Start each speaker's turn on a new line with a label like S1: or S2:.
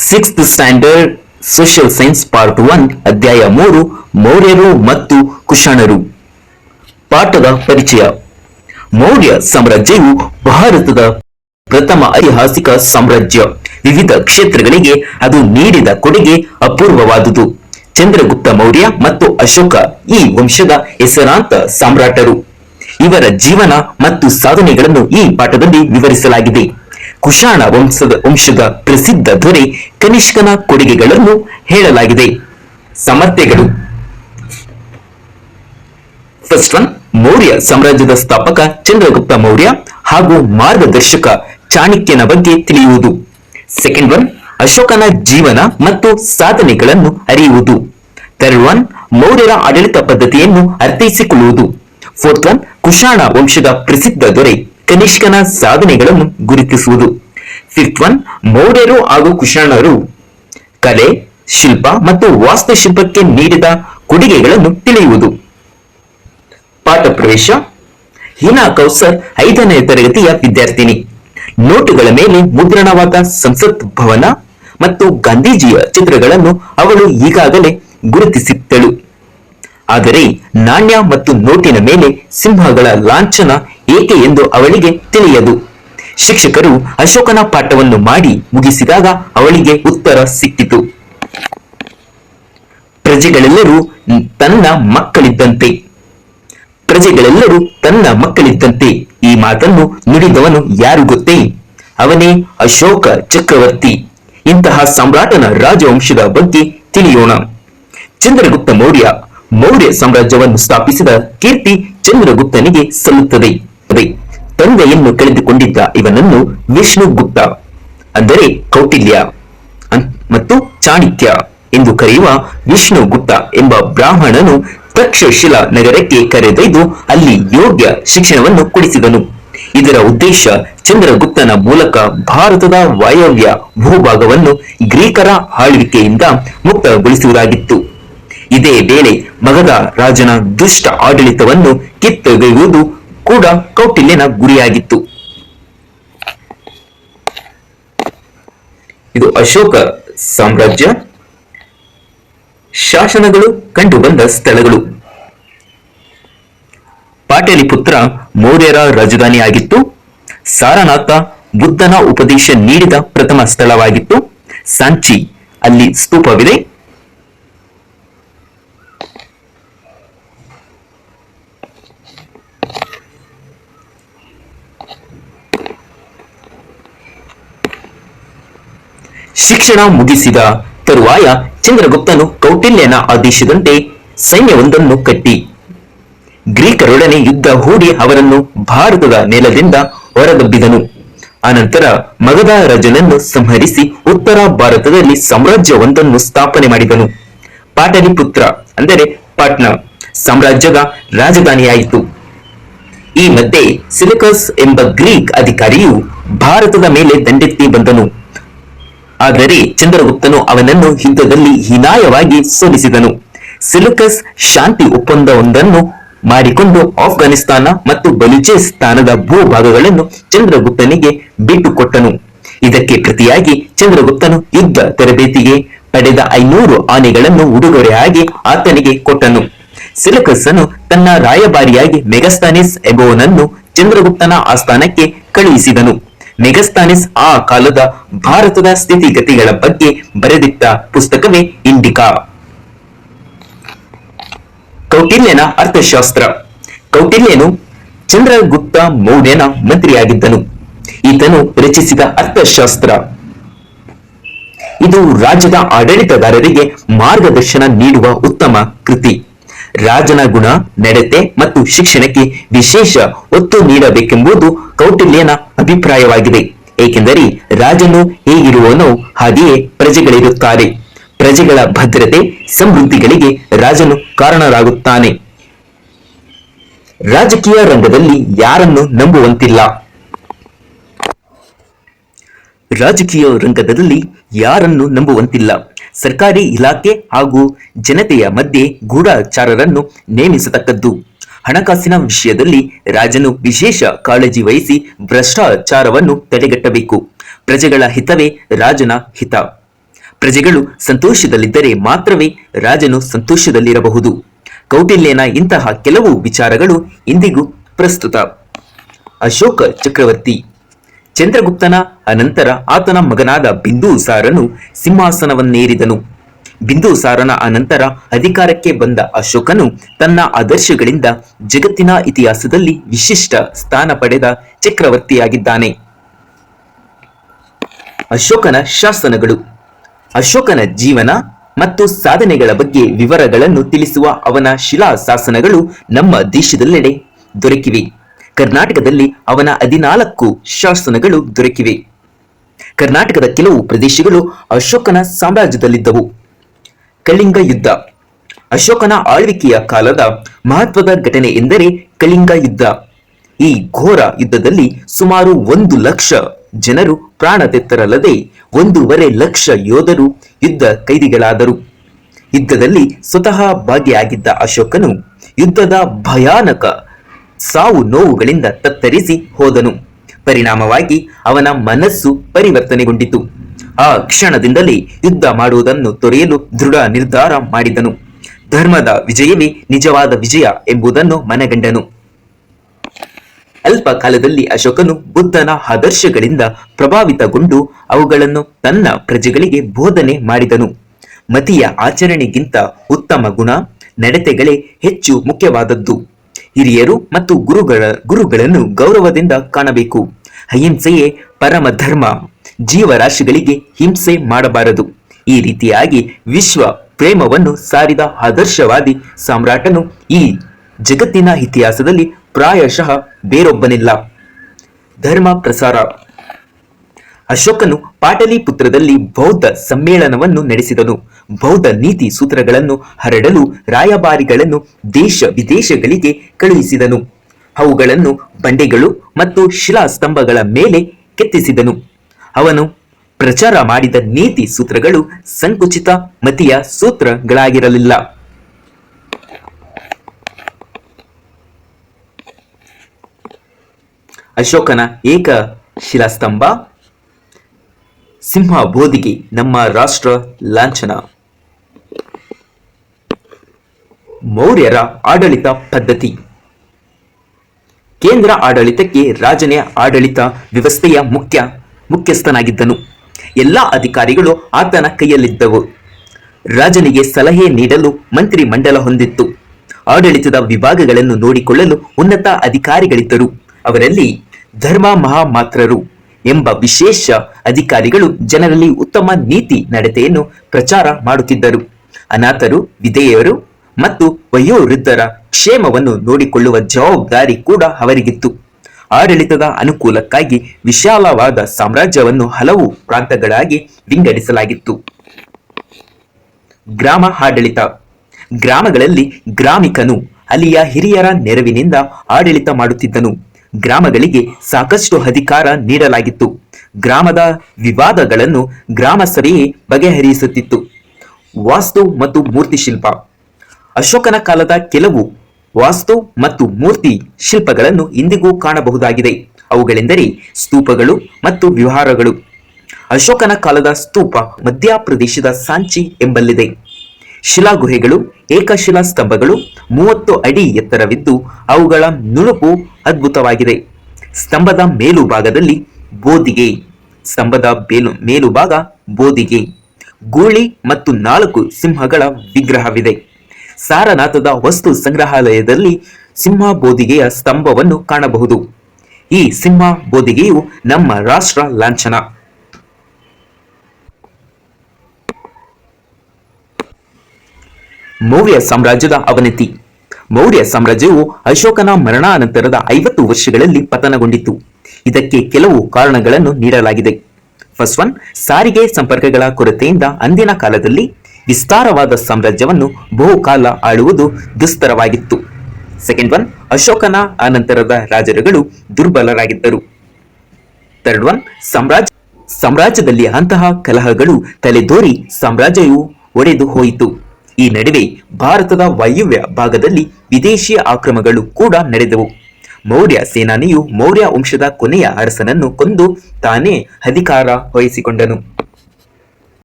S1: Sixth standard social science part one ಅಧ್ಯಾಯ ಮೂರು ಮೌರ್ಯರು ಮತ್ತು ಕುಶಾಣರು ಪಾಠದ ಪರಿಚಯ. ಮೌರ್ಯ ಸಾಮ್ರಾಜ್ಯವು ಭಾರತದ ಪ್ರಥಮ ಐತಿಹಾಸಿಕ ಸಾಮ್ರಾಜ್ಯ. ವಿವಿಧ ಕ್ಷೇತ್ರಗಳಿಗೆ ಅದು ನೀಡಿದ ಕೊಡುಗೆ ಅಪೂರ್ವವಾದುದು. ಚಂದ್ರಗುಪ್ತ ಮೌರ್ಯ ಮತ್ತು ಅಶೋಕ ಈ ವಂಶದ ಹೆಸರಾಂತ ಸಾಮ್ರಾಟರು. ಇವರ ಜೀವನ ಮತ್ತು ಸಾಧನೆಗಳನ್ನು ಈ ಪಾಠದಲ್ಲಿ ವಿವರಿಸಲಾಗಿದೆ. ಕುಶಾಣ ವಂಶದ ವಂಶದ ಪ್ರಸಿದ್ಧ ದೊರೆ ಕನಿಷ್ಕನ ಕೊಡುಗೆಗಳನ್ನು ಹೇಳಲಾಗಿದೆ. ಸಮರ್ಥ್ಯಗಳು ಫಸ್ಟ್ ಒನ್ ಮೌರ್ಯ ಸಾಮ್ರಾಜ್ಯದ ಸ್ಥಾಪಕ ಚಂದ್ರಗುಪ್ತ ಮೌರ್ಯ ಹಾಗೂ ಮಾರ್ಗದರ್ಶಕ ಚಾಣಕ್ಯನ ಬಗ್ಗೆ ತಿಳಿಯುವುದು. ಸೆಕೆಂಡ್ ಒನ್ ಅಶೋಕನ ಜೀವನ ಮತ್ತು ಸಾಧನೆಗಳನ್ನು ಅರಿಯುವುದು. ಥರ್ಡ್ ಒನ್ ಮೌರ್ಯರ ಆಡಳಿತ ಪದ್ಧತಿಯನ್ನು ಅರ್ಥೈಸಿಕೊಳ್ಳುವುದು. ಫೋರ್ತ್ ಒನ್ ಕುಶಾಣ ವಂಶದ ಪ್ರಸಿದ್ಧ ದೊರೆ. ಕನಿಷ್ಕನ ಸಾಧನೆಗಳನ್ನು ಗುರುತಿಸುವುದು. ಫಿಫ್ತ್ ಒನ್ ಮೌರ್ಯರು ಹಾಗೂ ಕುಶಾಣರು ಕಲೆ, ಶಿಲ್ಪ ಮತ್ತು ವಾಸ್ತುಶಿಲ್ಪಕ್ಕೆ ನೀಡಿದ ಕೊಡುಗೆಗಳನ್ನು ತಿಳಿಯುವುದು. ಪಾಠ ಪ್ರವೇಶ, ಹೀನಾ ಕೌಸರ್ ಐದನೇ ತರಗತಿಯ ವಿದ್ಯಾರ್ಥಿನಿ. ನೋಟುಗಳ ಮೇಲೆ ಮುದ್ರಣವಾದ ಸಂಸತ್ ಭವನ ಮತ್ತು ಗಾಂಧೀಜಿಯ ಚಿತ್ರಗಳನ್ನು ಅವಳು ಈಗಾಗಲೇ ಗುರುತಿಸಿದ್ದಳು. ಆದರೆ ನಾಣ್ಯ ಮತ್ತು ನೋಟಿನ ಮೇಲೆ ಸಿಂಹಗಳ ಲಾಂಛನ ಏಕೆ ಎಂದು ಅವಳಿಗೆ ತಿಳಿಯದು. ಶಿಕ್ಷಕರು ಅಶೋಕನ ಪಾಠವನ್ನು ಮಾಡಿ ಮುಗಿಸಿದಾಗ ಅವಳಿಗೆ ಉತ್ತರ ಸಿಕ್ಕಿತು. ಪ್ರಜೆಗಳೆಲ್ಲರೂ ತನ್ನ ಮಕ್ಕಳಿದ್ದಂತೆ. ಪ್ರಜೆಗಳೆಲ್ಲರೂ ತನ್ನ ಮಕ್ಕಳಿದ್ದಂತೆ ಈ ಮಾತನ್ನು ನುಡಿದವನು ಯಾರು ಗೊತ್ತೇ? ಅವನೇ ಅಶೋಕ ಚಕ್ರವರ್ತಿ. ಇಂತಹ ಸಾಮ್ರಾಟನ ರಾಜವಂಶದ ಬಗ್ಗೆ ತಿಳಿಯೋಣ. ಚಂದ್ರಗುಪ್ತ ಮೌರ್ಯ ಮೌರ್ಯ ಸಾಮ್ರಾಜ್ಯವನ್ನು ಸ್ಥಾಪಿಸಿದ ಕೀರ್ತಿ ಚಂದ್ರಗುಪ್ತನಿಗೆ ಸಲ್ಲುತ್ತದೆ. ತಂದೆಯನ್ನು ಕಳೆದುಕೊಂಡಿದ್ದ ಇವನನ್ನು ವಿಷ್ಣುಗುಪ್ತ ಅಂದರೆ ಕೌಟಿಲ್ಯ ಮತ್ತು ಚಾಣಿಕ್ಯ ಎಂದು ಕರೆಯುವ ವಿಷ್ಣುಗುಪ್ತ ಎಂಬ ಬ್ರಾಹ್ಮಣನು ತಕ್ಷಶಿಲಾ ನಗರಕ್ಕೆ ಕರೆದೊಯ್ದು ಅಲ್ಲಿ ಯೋಗ್ಯ ಶಿಕ್ಷಣವನ್ನು ಕೊಡಿಸಿದನು. ಇದರ ಉದ್ದೇಶ ಚಂದ್ರಗುಪ್ತನ ಮೂಲಕ ಭಾರತದ ವಾಯವ್ಯ ಭೂಭಾಗವನ್ನು ಗ್ರೀಕರ ಆಳ್ವಿಕೆಯಿಂದ ಮುಕ್ತಗೊಳಿಸುವುದಾಗಿತ್ತು. ಇದೇ ವೇಳೆ ಮಗದ ರಾಜನ ದುಷ್ಟ ಆಡಳಿತವನ್ನು ಕಿತ್ತೊಗೆಯುವುದು ಕೂಡ ಕೌಟಿಲ್ಯನ ಗುರಿಯಾಗಿತ್ತು. ಇದು ಅಶೋಕ ಸಾಮ್ರಾಜ್ಯ, ಶಾಸನಗಳು, ಕಂಡುಬಂದ ಸ್ಥಳಗಳು. ಪಾಟಲಿಪುತ್ರ ಮೌರ್ಯರ ರಾಜಧಾನಿಯಾಗಿತ್ತು. ಸಾರನಾಥ ಬುದ್ಧನ ಉಪದೇಶ ನೀಡಿದ ಪ್ರಥಮ ಸ್ಥಳವಾಗಿತ್ತು. ಸಾಂಚಿ, ಅಲ್ಲಿ ಸ್ತೂಪವಿದೆ. ಶಿಕ್ಷಣ ಮುಗಿಸಿದ ತರುವಾಯ ಚಂದ್ರಗುಪ್ತನು ಕೌಟಿಲ್ಯನ ಆದೇಶದಂತೆ ಸೈನ್ಯವೊಂದನ್ನು ಕಟ್ಟಿ. ಗ್ರೀಕರೊಡನೆ ಯುದ್ಧ ಹೂಡಿ ಅವರನ್ನು ಭಾರತದ ನೆಲದಿಂದ ಹೊರದಬ್ಬಿದನು. ಅನಂತರ ಮಗಧ ರಾಜನನ್ನು ಸಂಹರಿಸಿ ಉತ್ತರ ಭಾರತದಲ್ಲಿ ಸಾಮ್ರಾಜ್ಯವೊಂದನ್ನು ಸ್ಥಾಪನೆ ಮಾಡಿದನು. ಪಾಟಲಿಪುತ್ರ ಅಂದರೆ ಪಾಟ್ನಾ ಸಾಮ್ರಾಜ್ಯದ ರಾಜಧಾನಿಯಾಯಿತು. ಈ ಮಧ್ಯೆ ಸಿಲಿಕಸ್ ಎಂಬ ಗ್ರೀಕ್ ಅಧಿಕಾರಿಯು ಭಾರತದ ಮೇಲೆ ದಂಡೆತ್ತಿ ಬಂದನು. ಆದರೆ ಚಂದ್ರಗುಪ್ತನು ಅವನನ್ನು ಯುದ್ಧದಲ್ಲಿ ಹೀನಾಯವಾಗಿ ಸೋಲಿಸಿದನು. ಸಿಲುಕಸ್ ಶಾಂತಿ ಒಪ್ಪಂದವೊಂದನ್ನು ಮಾಡಿಕೊಂಡು ಆಫ್ಘಾನಿಸ್ತಾನ ಮತ್ತು ಬಲೂಚಿಸ್ತಾನದ ಭೂಭಾಗಗಳನ್ನು ಚಂದ್ರಗುಪ್ತನಿಗೆ ಬಿಟ್ಟುಕೊಟ್ಟನು. ಇದಕ್ಕೆ ಪ್ರತಿಯಾಗಿ ಚಂದ್ರಗುಪ್ತನು ಯುದ್ಧ ತರಬೇತಿಗೆ ಪಡೆದ ಐನೂರು ಆನೆಗಳನ್ನು ಉಡುಗೊರೆಯಾಗಿ ಆತನಿಗೆ ಕೊಟ್ಟನು. ಸಿಲಕಸ್ಸನು ತನ್ನ ರಾಯಭಾರಿಯಾಗಿ ಮೆಗಸ್ತಾನಿಸ್ ಎಬೋನನ್ನು ಚಂದ್ರಗುಪ್ತನ ಆಸ್ಥಾನಕ್ಕೆ ಕಳುಹಿಸಿದನು. ಮೆಗಸ್ತಾನಿಸ್ ಆ ಕಾಲದ ಭಾರತದ ಸ್ಥಿತಿಗತಿಗಳ ಬಗ್ಗೆ ಬರೆದಿಟ್ಟ ಪುಸ್ತಕವೇ ಇಂಡಿಕಾ. ಕೌಟಿಲ್ಯನ ಅರ್ಥಶಾಸ್ತ್ರ. ಕೌಟಿಲ್ಯನು ಚಂದ್ರಗುಪ್ತ ಮೌರ್ಯನ ಮಂತ್ರಿಯಾಗಿದ್ದನು. ಈತನು ರಚಿಸಿದ ಅರ್ಥಶಾಸ್ತ್ರ. ಇದು ರಾಜ್ಯದ ಆಡಳಿತಗಾರರಿಗೆ ಮಾರ್ಗದರ್ಶನ ನೀಡುವ ಉತ್ತಮ ಕೃತಿ. ರಾಜನ ಗುಣ, ನಡತೆ ಮತ್ತು ಶಿಕ್ಷಣಕ್ಕೆ ವಿಶೇಷ ಒತ್ತು ನೀಡಬೇಕೆಂಬುದು ಕೌಟಿಲ್ಯನ ಅಭಿಪ್ರಾಯವಾಗಿದೆ ಏಕೆಂದರೆ ರಾಜನು ಹೇಗಿರುವನೋ ಹಾಗೆಯೇ ಪ್ರಜೆಗಳಿರುತ್ತಾರೆ. ಪ್ರಜೆಗಳ ಭದ್ರತೆ ಸಮೃದ್ಧಿಗಳಿಗೆ ರಾಜನು ಕಾರಣರಾಗುತ್ತಾನೆ. ರಾಜಕೀಯ ರಂಗದಲ್ಲಿ ಯಾರನ್ನು ನಂಬುವಂತಿಲ್ಲ. ರಾಜಕೀಯ ರಂಗದಲ್ಲಿ ಯಾರನ್ನು ನಂಬುವಂತಿಲ್ಲ. ಸರ್ಕಾರಿ ಇಲಾಖೆ ಹಾಗೂ ಜನತೆಯ ಮಧ್ಯೆ ಗೂಢಚಾರರನ್ನು ನೇಮಿಸತಕ್ಕದ್ದು. ಹಣಕಾಸಿನ ವಿಷಯದಲ್ಲಿ ರಾಜನು ವಿಶೇಷ ಕಾಳಜಿ ವಹಿಸಿ ಭ್ರಷ್ಟಾಚಾರವನ್ನು ತಡೆಗಟ್ಟಬೇಕು. ಪ್ರಜೆಗಳ ಹಿತವೇ ರಾಜನ ಹಿತ. ಪ್ರಜೆಗಳು ಸಂತೋಷದಲ್ಲಿದ್ದರೆ ಮಾತ್ರವೇ ರಾಜನು ಸಂತೋಷದಲ್ಲಿರಬಹುದು. ಕೌಟಿಲ್ಯನ ಇಂತಹ ಕೆಲವು ವಿಚಾರಗಳು ಇಂದಿಗೂ ಪ್ರಸ್ತುತ. ಅಶೋಕ ಚಕ್ರವರ್ತಿ ಚಂದ್ರಗುಪ್ತನ, ಅನಂತರ ಆತನ ಮಗನಾದ ಬಿಂದುಸಾರನು ಸಿಂಹಾಸನವನ್ನೇರಿದನು. ಬಿಂದುಸಾರನ ಅನಂತರ ಅಧಿಕಾರಕ್ಕೆ ಬಂದ ಅಶೋಕನು ತನ್ನ ಆದರ್ಶಗಳಿಂದ ಜಗತ್ತಿನ ಇತಿಹಾಸದಲ್ಲಿ ವಿಶಿಷ್ಟ ಸ್ಥಾನ ಪಡೆದ ಚಕ್ರವರ್ತಿಯಾಗಿದ್ದಾನೆ. ಅಶೋಕನ ಶಾಸನಗಳು. ಅಶೋಕನ ಜೀವನ ಮತ್ತು ಸಾಧನೆಗಳ ಬಗ್ಗೆ ವಿವರಗಳನ್ನು ತಿಳಿಸುವ ಅವನ ಶಿಲಾ ಶಾಸನಗಳು ನಮ್ಮ ದೇಶದಲ್ಲೆಡೆ ದೊರಕಿವೆ. ಕರ್ನಾಟಕದಲ್ಲಿ ಅವನ ಹದಿನಾಲ್ಕು ಶಾಸನಗಳು ದೊರಕಿವೆ. ಕರ್ನಾಟಕದ ಕೆಲವು ಪ್ರದೇಶಗಳು ಅಶೋಕನ ಸಾಮ್ರಾಜ್ಯದಲ್ಲಿದ್ದವು. ಕಳಿಂಗ ಯುದ್ಧ. ಅಶೋಕನ ಆಳ್ವಿಕೆಯ ಕಾಲದ ಮಹತ್ವದ ಘಟನೆ ಎಂದರೆ ಕಳಿಂಗ ಯುದ್ಧ. ಈ ಘೋರ ಯುದ್ಧದಲ್ಲಿ ಸುಮಾರು ಒಂದು ಲಕ್ಷ ಜನರು ಪ್ರಾಣ ತೆತ್ತರಲ್ಲದೆ ಒಂದೂವರೆ ಲಕ್ಷ ಯೋಧರು ಯುದ್ಧ ಕೈದಿಗಳಾದರು. ಯುದ್ಧದಲ್ಲಿ ಸ್ವತಃ ಭಾಗಿಯಾಗಿದ್ದ ಅಶೋಕನು ಯುದ್ಧದ ಭಯಾನಕ ಸಾವು ನೋವುಗಳಿಂದ ತತ್ತರಿಸಿ ಹೋದನು. ಪರಿಣಾಮವಾಗಿ ಅವನ ಮನಸ್ಸು ಪರಿವರ್ತನೆಗೊಂಡಿತು. ಆ ಕ್ಷಣದಿಂದಲೇ ಯುದ್ಧ ಮಾಡುವುದನ್ನು ತೊರೆಯಲು ದೃಢ ನಿರ್ಧಾರ ಮಾಡಿದನು. ಧರ್ಮದ ವಿಜಯವೇ ನಿಜವಾದ ವಿಜಯ ಎಂಬುದನ್ನು ಮನಗಂಡನು. ಅಲ್ಪ ಕಾಲದಲ್ಲಿ ಅಶೋಕನು ಬುದ್ಧನ ಆದರ್ಶಗಳಿಂದ ಪ್ರಭಾವಿತಗೊಂಡು ಅವುಗಳನ್ನು ತನ್ನ ಪ್ರಜೆಗಳಿಗೆ ಬೋಧನೆ ಮಾಡಿದನು. ಮತಿಯ ಆಚರಣೆಗಿಂತ ಉತ್ತಮ ಗುಣ, ನಡತೆಗಳೇ ಹೆಚ್ಚು ಮುಖ್ಯವಾದದ್ದು. ಹಿರಿಯರು ಮತ್ತು ಗುರುಗಳ ಗುರುಗಳನ್ನು ಗೌರವದಿಂದ ಕಾಣಬೇಕು. ಅಹಿಂಸೆಯೇ ಪರಮ ಧರ್ಮ. ಜೀವರಾಶಿಗಳಿಗೆ ಹಿಂಸೆ ಮಾಡಬಾರದು. ಈ ರೀತಿಯಾಗಿ ವಿಶ್ವ ಪ್ರೇಮವನ್ನು ಸಾರಿದ ಆದರ್ಶವಾದಿ ಸಾಮ್ರಾಟನು ಈ ಜಗತ್ತಿನ ಇತಿಹಾಸದಲ್ಲಿ ಪ್ರಾಯಶಃ ಬೇರೊಬ್ಬನಿಲ್ಲ. ಧರ್ಮ ಪ್ರಸಾರ. ಅಶೋಕನು ಪಾಟಲಿಪುತ್ರದಲ್ಲಿ ಬೌದ್ಧ ಸಮ್ಮೇಳನವನ್ನು ನಡೆಸಿದನು. ಬೌದ್ಧ ನೀತಿ ಸೂತ್ರಗಳನ್ನು ಹರಡಲು ರಾಯಭಾರಿಗಳನ್ನು ದೇಶ ವಿದೇಶಗಳಿಗೆ ಕಳುಹಿಸಿದನು. ಅವುಗಳನ್ನು ಬಂಡೆಗಳು ಮತ್ತು ಶಿಲಾಸ್ತಂಭಗಳ ಮೇಲೆ ಕೆತ್ತಿಸಿದನು. ಅವನು ಪ್ರಚಾರ ಮಾಡಿದ ನೀತಿ ಸೂತ್ರಗಳು ಸಂಕುಚಿತ ಮತಿಯ ಸೂತ್ರಗಳಾಗಿರಲಿಲ್ಲ. ಅಶೋಕನ ಏಕ ಶಿಲಾಸ್ತಂಭ ಸಿಂಹ ಬೋಧಿಗೆ ನಮ್ಮ ರಾಷ್ಟ್ರ ಲಾಂಛನ. ಮೌರ್ಯರ ಆಡಳಿತ ಪದ್ಧತಿ. ಕೇಂದ್ರ ಆಡಳಿತಕ್ಕೆ ರಾಜನೇ ಆಡಳಿತ ವ್ಯವಸ್ಥೆಯ ಮುಖ್ಯ ಮುಖ್ಯಸ್ಥನಾಗಿದ್ದನು. ಎಲ್ಲ ಅಧಿಕಾರಿಗಳು ಆತನ ಕೈಯಲ್ಲಿದ್ದವು. ರಾಜನಿಗೆ ಸಲಹೆ ನೀಡಲು ಮಂತ್ರಿ ಮಂಡಲ ಹೊಂದಿತ್ತು. ಆಡಳಿತದ ವಿಭಾಗಗಳನ್ನು ನೋಡಿಕೊಳ್ಳಲು ಉನ್ನತ ಅಧಿಕಾರಿಗಳಿದ್ದರು. ಅವರಲ್ಲಿ ಧರ್ಮ ಮಹಾಮಾತ್ರರು ಎಂಬ ವಿಶೇಷ ಅಧಿಕಾರಿಗಳು ಜನರಲ್ಲಿ ಉತ್ತಮ ನೀತಿ ನಡತೆಯನ್ನು ಪ್ರಚಾರ ಮಾಡುತ್ತಿದ್ದರು. ಅನಾಥರು, ವಿಧೇಯರು ಮತ್ತು ವಯೋವೃದ್ಧರ ಕ್ಷೇಮವನ್ನು ನೋಡಿಕೊಳ್ಳುವ ಜವಾಬ್ದಾರಿ ಕೂಡ ಅವರಿಗಿತ್ತು. ಆಡಳಿತದ ಅನುಕೂಲಕ್ಕಾಗಿ ವಿಶಾಲವಾದ ಸಾಮ್ರಾಜ್ಯವನ್ನು ಹಲವು ಪ್ರಾಂತಗಳಾಗಿ ವಿಂಗಡಿಸಲಾಗಿತ್ತು. ಗ್ರಾಮ ಆಡಳಿತ. ಗ್ರಾಮಗಳಲ್ಲಿ ಗ್ರಾಮಿಕನು ಅಲ್ಲಿಯ ಹಿರಿಯರ ನೆರವಿನಿಂದ ಆಡಳಿತ ಮಾಡುತ್ತಿದ್ದನು. ಗ್ರಾಮಗಳಿಗೆ ಸಾಕಷ್ಟು ಅಧಿಕಾರ ನೀಡಲಾಗಿತ್ತು. ಗ್ರಾಮದ ವಿವಾದಗಳನ್ನು ಗ್ರಾಮಸ್ಥರೆಯೇ ಬಗೆಹರಿಸುತ್ತಿತ್ತು. ವಾಸ್ತು ಮತ್ತು ಮೂರ್ತಿ ಶಿಲ್ಪ. ಅಶೋಕನ ಕಾಲದ ಕೆಲವು ವಾಸ್ತು ಮತ್ತು ಮೂರ್ತಿ ಶಿಲ್ಪಗಳನ್ನು ಇಂದಿಗೂ ಕಾಣಬಹುದಾಗಿದೆ. ಅವುಗಳೆಂದರೆ ಸ್ತೂಪಗಳು ಮತ್ತು ವಿಹಾರಗಳು. ಅಶೋಕನ ಕಾಲದ ಸ್ತೂಪ ಮಧ್ಯಪ್ರದೇಶದ ಸಾಂಚಿ ಎಂಬಲ್ಲಿದೆ. ಶಿಲಾಗುಹೆಗಳು ಏಕಶಿಲಾ ಸ್ತಂಭಗಳು ಮೂವತ್ತು ಅಡಿ ಎತ್ತರವಿದ್ದು ಅವುಗಳ ನುಣುಪು ಅದ್ಭುತವಾಗಿದೆ. ಸ್ತಂಭದ ಮೇಲುಭಾಗದಲ್ಲಿ ಬೋದಿಗೆ ಸ್ತಂಭದ ಬೇಲು, ಮೇಲುಭಾಗ ಬೋದಿಗೆ ಗೂಳಿ ಮತ್ತು ನಾಲ್ಕು ಸಿಂಹಗಳ ವಿಗ್ರಹವಿದೆ. ಸಾರನಾಥದ ವಸ್ತು ಸಂಗ್ರಹಾಲಯದಲ್ಲಿ ಸಿಂಹ ಬೋದಿಗೆಯ ಸ್ತಂಭವನ್ನು ಕಾಣಬಹುದು. ಈ ಸಿಂಹ ಬೋದಿಗೆಯು ನಮ್ಮ ರಾಷ್ಟ್ರ ಲಾಂಛನ. ಮೌರ್ಯ ಸಾಮ್ರಾಜ್ಯದ ಅವನತಿ. ಮೌರ್ಯ ಸಾಮ್ರಾಜ್ಯವು ಅಶೋಕನ ಮರಣಾನಂತರದ ಐವತ್ತು ವರ್ಷಗಳಲ್ಲಿ ಪತನಗೊಂಡಿತು ಇದಕ್ಕೆ ಕೆಲವು ಕಾರಣಗಳನ್ನು ನೀಡಲಾಗಿದೆ. ಫಸ್ಟ್ ಒನ್ ಸಾರಿಗೆ ಸಂಪರ್ಕಗಳ ಕೊರತೆಯಿಂದ ಅಂದಿನ ಕಾಲದಲ್ಲಿ ವಿಸ್ತಾರವಾದ ಸಾಮ್ರಾಜ್ಯವನ್ನು ಬಹುಕಾಲ ಆಳುವುದು ದುಸ್ತರವಾಗಿತ್ತು. ಸೆಕೆಂಡ್ ಒನ್ ಅಶೋಕನ ಅನಂತರದ ರಾಜರುಗಳು ದುರ್ಬಲರಾಗಿದ್ದರು. ಥರ್ಡ್ ಒನ್ ಸಾಮ್ರಾಜ್ಯ, ಸಾಮ್ರಾಜ್ಯದಲ್ಲಿ ಅಂತಹ ಕಲಹಗಳು ತಲೆದೋರಿ ಸಾಮ್ರಾಜ್ಯವು ಒಡೆದು ಹೋಯಿತು. ಈ ನಡುವೆ ಭಾರತದ ವಾಯುವ್ಯ ಭಾಗದಲ್ಲಿ ವಿದೇಶಿ ಆಕ್ರಮಗಳು ಕೂಡ ನಡೆದವು. ಮೌರ್ಯ ಸೇನಾನಿಯು ಮೌರ್ಯ ವಂಶದ ಕೊನೆಯ ಅರಸನನ್ನು ಕೊಂದು ತಾನೇ ಅಧಿಕಾರ ವಹಿಸಿಕೊಂಡನು.